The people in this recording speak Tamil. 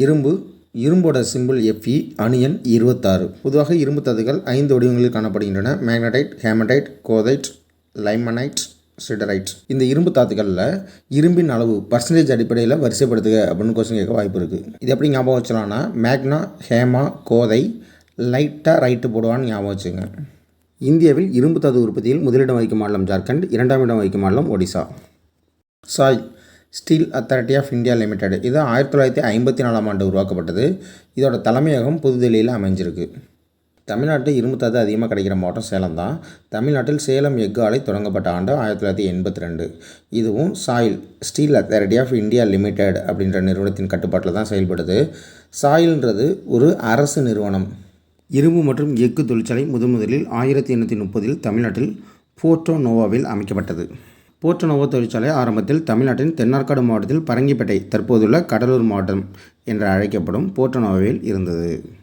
இரும்பு இரும்போட சிம்பிள் எஃப்இ அணியன் இருபத்தாறு. பொதுவாக இரும்பு தத்துகள் ஐந்து வடிவங்களில் காணப்படுகின்றன. Magnetite hematite goethite limonite siderite இந்த இரும்பு தாத்துக்களில் இரும்பின் அளவு பர்சன்டேஜ் அடிப்படையில் வரிசைப்படுத்துக அப்படின்னு கொஸ்டின் கேட்க வாய்ப்பு இருக்குது இது எப்படி ஞாபகம் வச்சலாம்னா மேக்னா ஹேமா கோதை லைட்டாக ரைட்டு போடுவான்னு ஞாபகம் வச்சுங்க இந்தியாவில் இரும்பு தாது உற்பத்தியில் முதலிடம் வகிக்கும் மாநிலம் ஜார்க்கண்ட் இரண்டாம் இடம் வகிக்கும் மாநிலம் Odisha. SAIL steel authority of India limited. இது ஆயிரத்தி தொள்ளாயிரத்தி ஐம்பத்தி நாலாம் ஆண்டு உருவாக்கப்பட்டது. இதோட தலைமையகம் புதுதில்லியில் அமைஞ்சிருக்கு. தமிழ்நாட்டில் இரும்புத்தாது அதிகமாக கிடைக்கிற மாவட்டம் சேலம் தான் தமிழ்நாட்டில் சேலம் எஃகு ஆலை தொடங்கப்பட்ட ஆண்டு ஆயிரத்தி தொள்ளாயிரத்தி எண்பத்தி ரெண்டு. இதுவும் SAIL steel authority of India limited அப்படின்ற நிறுவனத்தின் கட்டுப்பாட்டில் தான் செயல்படுது. சாயில்ன்றது ஒரு அரசு நிறுவனம். இரும்பு மற்றும் எஃகு தொழிற்சாலை முதன் முதலில் ஆயிரத்தி எண்ணூற்றி முப்பதில் தமிழ்நாட்டில் போர்ட்டோ நோவாவில் அமைக்கப்பட்டது. போர்ட்டோ தொழிற்சாலை ஆரம்பத்தில் தமிழ்நாட்டின் தென்னார்காடு மாவட்டத்தில் பரங்கிப்பேட்டை தற்போதுள்ள கடலூர் மாவட்டம் என்று அழைக்கப்படும் போற்றுணவில் இருந்தது.